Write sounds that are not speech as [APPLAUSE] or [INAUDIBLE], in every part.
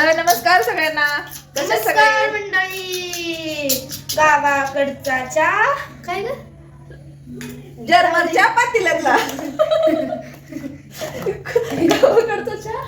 तर नमस्कार सगळ्यांना. कसे नमस्कार सगळे? मंडळी. गावाकडचा चहा काय ग? जर्मनच्या पातील्यातला. [LAUGHS] गावाकडचं चहा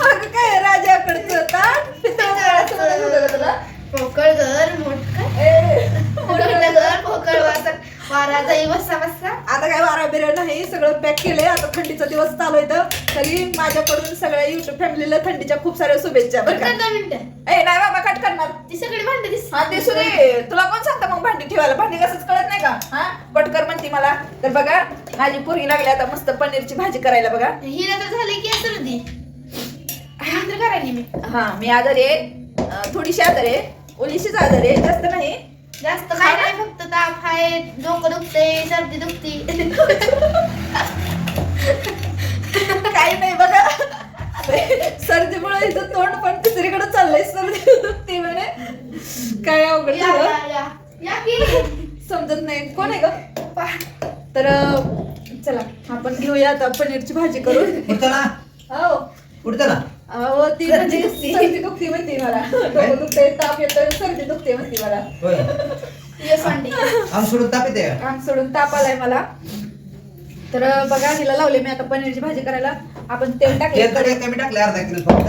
अगं काय राजाकडचं ताट पितळाचं म्हणत होतं का तुला पोकळ घर मोठं ए, मोठं घर पोकळ वाचा वारा जाई बसा बसा आता काय वारा बिरा नाही सगळं पॅक केलंय. आता थंडीचा दिवस चालू आहे तर माझ्याकडून सगळ्या युट्यूब फॅमिलीला थंडीच्या खूप साऱ्या शुभेच्छा बरं का. ए नाही बाबा कट करणार. ती सगळी भांडे हा ते सुरे तुला कोण सांगता मग भांडी ठेवायला? भांडी कसंच कळत नाही का? हा? पटकर म्हणते मला. तर बघा माझी पोरगी लागली आता मस्त पनीरची भाजी करायला बघा. हिला तर झाली की सर्दी नंतर करायली मी. हा मी आजारी आहे. थोडीशी आजारी आहे. ओलीशीच आजारी आहे. जास्त नाही. जास्त काय नाही फक्त ताप आहे. डोकं दुखते सर्दी दुखती. [LAUGHS] काही नाही बघा. सर्दीमुळे इथं तोंड पण तिसरीकडे चाललंय सर्दी. दुखते म्हणे काय अवघड समजत नाही. कोण आहे ग? तर चला आपण घेऊया आता पनीरची भाजी करून. उठतं ना. हो. उठतं ना. अहो ती म्हणजे दुखते. सर्दी दुखते म्हणते मला. डोकं दुखते ताप येतोय सर्दी दुखते म्हणते मला. होय. ये सांडी आम सोडून ताप येते? काम सोडून ताप आलाय मला. तर बघा हिला लावले मी आता पनीरची भाजी करायला. आपण तेल टाकले तेल तर एक कमी टाकलं अर्धा किलो फक्त.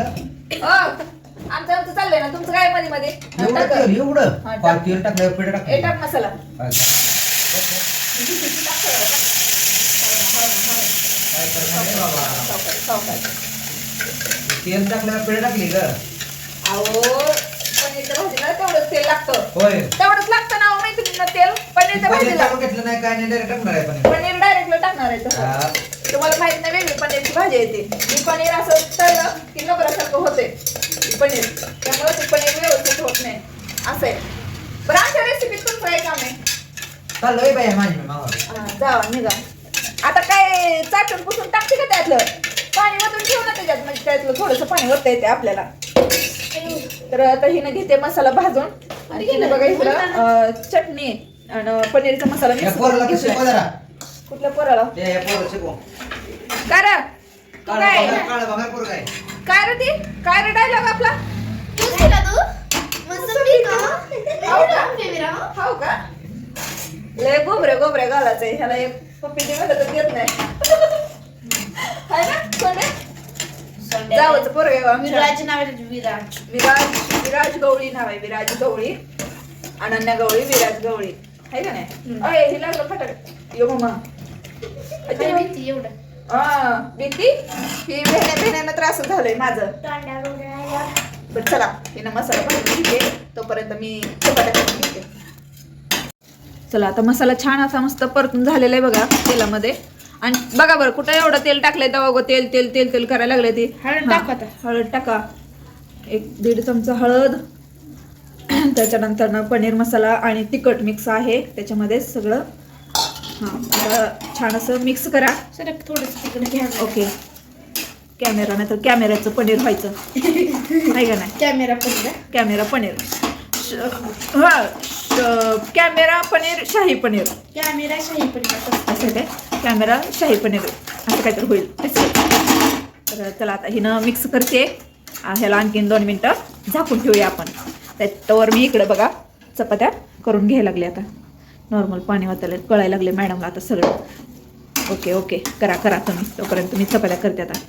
आमचं आमचं चाललंय ना. तुमचं काय मध्ये मध्ये एवढं टाक. तेल एवढं. हा, टाक. पाच तेल टाकलं पीठ ए, टाकलं टाक मसाला. काय करणार रे बाबा? सावकाश, सावकाश. तेल टाकलं पीठ टाकली ग. अहो पनीरच्या भाजीला तेवढंच तेल लागतं. होय. तेवढंच लागतं ना माहिती तुला? तेल पनीरच्या पनीर भाजीला टाकून घेतलं नाही काय नाही डायरेक्ट टाकणार आहे पनीर. पनीर डायरेक्टला टाकणार आहे तसं हा. तुम्हाला माहीत नाही वेगळी पनीरची भाजी येते ही पनीर असं तळलं की नबरासारखं होते. ही पनीर. त्यामुळे ते पनीर व्यवस्थित होत नाही. असं आहे. बरं आमच्या रेसिपीत काय काम आहे. बाई माझी मी मागं. हा, जावा निघा. आता काय चाटून पुसून टाकते का त्यातलं? पाणी वतून ठेव ना त्याच्यात म्हणजे त्यातलं थोडंसं पाणी वरता येते आपल्याला. तर आता हिनं घेते मसाला भाजून. आणि हिनं बघा इकडं चटणी आणि पनीरचा मसाला मिक्स पोराला करून घेतलाय. कुठल्या पोराला? काय रे? तू काळा काय? रे ती? काय रे डायलॉग आपला? हो का? लय गोबरे गोबरे घालायचं आहे ह्याला एक पप्पी दे म्हणलं तर देत नाही. हाय ना सोने जावचं पोरग विराज नाव आहे विराज. विराज विराज गवळी नाव आहे विराज गवळी. अनन्या गवळी विराज गवळी. आहे का नाही. अय हे लागलं फटाक. यो मम्मा भीती एवढं? हा भीती? ही भेण्या भेण्यानं त्रास झालंय माझं. बरं चला. हिनं मसाला भाजून घेते. तोपर्यंत मी चपात्या करून घेते. चला आता मसाला छान असा मस्त परतून झालेला आहे बघा तेलामध्ये. आणि बघा बरं कुठं एवढं तेल टाकलंय तेव्हा गं तेल तेल तेल तेल करायला लागले ती. हळद टाक आता. हळद टाका. एक दीड चमचा हळद. त्याच्यानंतर ना पनीर मसाला आणि तिखट मिक्स आहे. त्याच्यामध्ये सगळं हां आता छान असं मिक्स करा. सरक थोडस तिकडे घ्या. ओके. कॅमेरा नाही तर कॅमेऱ्याचं पनीर व्हायचं. आहे का नाही? कॅमेरा पण द्या. कॅमेरा पनीर. श- हा श- कॅमेरा पनीर शाही पनीर. कॅमेरा शाही पण द्या. असं ते कॅमेरा शाही पनीर असं काहीतरी होईल. तर चला आता हिनं मिक्स करते. ह्याला आणखीन दोन मिनटं झाकून ठेवूया आपण. त्याच्यावर मी इकडं बघा चपात्या करून घ्यायला लागले आता. नॉर्मल पाणी वाचायला कळायला लागले मॅडमला आता सगळं ओके ओके. करा करा तुम्ही. तोपर्यंत मी चपात्या करते आता.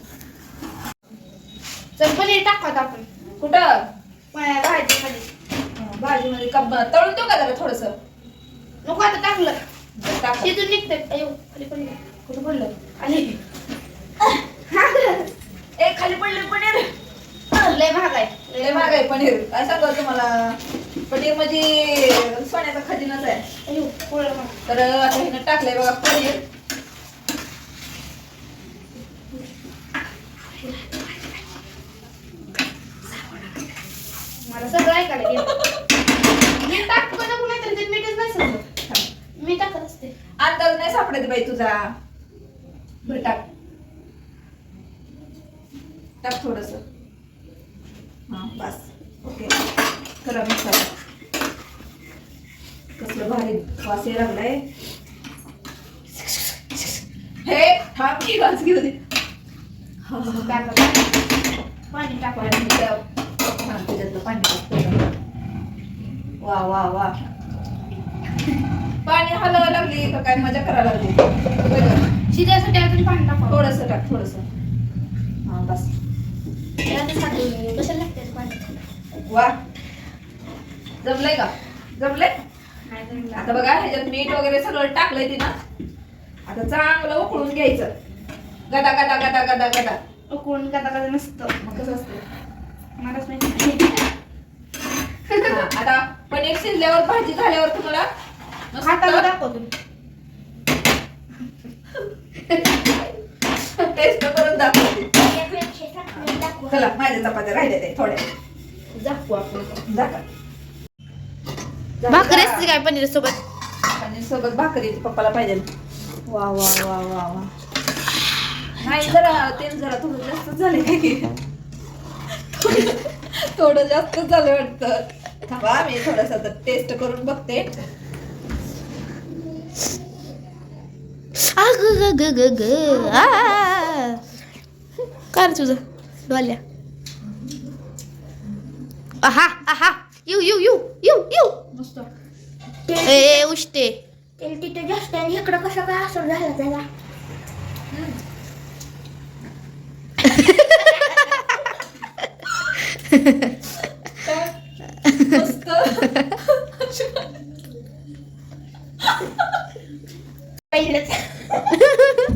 चल पनीर आपण. कुठं? भाजीमध्ये. भाजीमध्ये कप तळून देऊ का जरा थोडस? नको आता टाकलं. शिजून निघते अयो खाली पडलं. कुठं पडलं? आली ए खाली पडले पनीर. लय महाग आहे. लय महाग आहे पनीर. काय सांगू तुम्हाला? पनीर म्हणजे सोन्याचा खजिनाच आहे. अयो. तर आता हिनं टाकलंय बघा पनीर. मला सगळं ऐकायला गेलं. बाई तुझा टाक. टाक थोडस. हां बस. ओके. करा मिक्सर कसलं भारी वास हे लागलाय. हे थांब की वास घेऊ दे. पाणी टाकवायला पाणी टाक. वा वा वा. पाणी हलवायला लागली का काय मजा करायला लागली. शिजायसाठी अजून पाणी टाकावं. थोडंसं टाक थोडस. हा बस. लागते पाणी? वा. जमलंय का? जमलंय. आता बघा ह्याच्यात मीठ वगैरे सगळं टाकलंय तिनं. आता चांगलं उकळून घ्यायचं. गदा गदा गदा गदा गदा. कोण कदा कदा नसतं. मग कसं असतं मलाच माहिती आता पनीर शिजल्यावर भाजी झाल्यावर तुम्हाला हाताला दाखवतो टेस्ट करून दाखवते. चला माझ्या चपात्या राहिल्या ते थोड्या. दाखवू आपण. दाखवा. भाकरी असते काय पनीर सोबत? पनीर सोबत भाकरी पप्पाला पाहिजे. वा वा वा वा वा. नाही जरा तेल जरा थोडं जास्त झाले थोडं जास्त झालं वाटतं. थांबा मी थोडस टेस्ट करून बघते. ग ग ग ग काय तुझं? डोल्या आहा आहा. यू यू यू यू यू. मस्त. ए उष्टे. तेल तिथे जास्त आणि इकडं कसं काय असं झालं त्याला? मस्त [LAUGHS] पहिलंच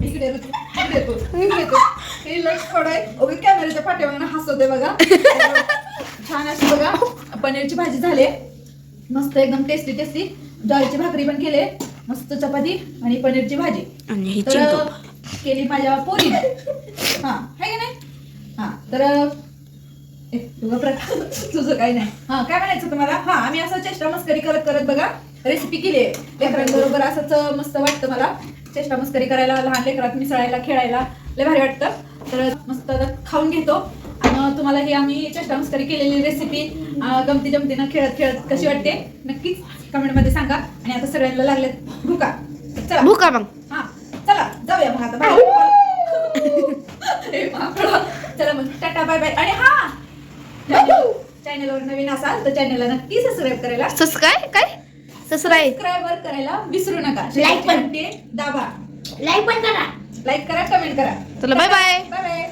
इकडे ऋतू, इकडे तू, इकडे तू. हे लक्ष पडाय ओके कॅमेऱ्याच्या पाठीमागून हसवते बघा छान अशी बघा पनीरची भाजी झाली. मस्त एकदम टेस्टी टेस्टी ज्वारीची भाकरी पण केले. मस्त चपाती आणि पनीरची भाजी. तर केली माझ्या पोरीने हा आहे का नाही? हा तर ए, तू गप्प रहा. तुझं काही नाही. हा काय म्हणायचं तुम्हाला? हा आम्ही असं चेष्टा मस्करी करत करत बघा रेसिपी केली आहे. लेकरांबरोबर असंच मस्त वाटतं मला. चेष्टा मस्करी करायला लहान लेकरात मिसळायला खेळायला लय भारी वाटतं. तर मस्त खाऊन घेतो. तुम्हाला ही आम्ही चेष्टा मस्करी केलेली रेसिपी गमती जमतीनं खेळत खेळत कशी वाटते? नक्कीच कमेंटमध्ये सांगा. आणि आता सगळ्यांना लागले भुका. चला. भूका मग. हा चला. जाऊया मग आता [LAUGHS] हे. चला मग. टाटा बाय बाय आणि हा! चॅनलवर नवीन असाल तर चॅनलला नक्की सबस्क्राईब करायला. सस काय? काय ससराय सबस्क्राईबर करायला विसरू नका. Like पण. दाबा. लाईक पण करा. लाईक करा कमेंट करा. चला बाय बाय बाय बाय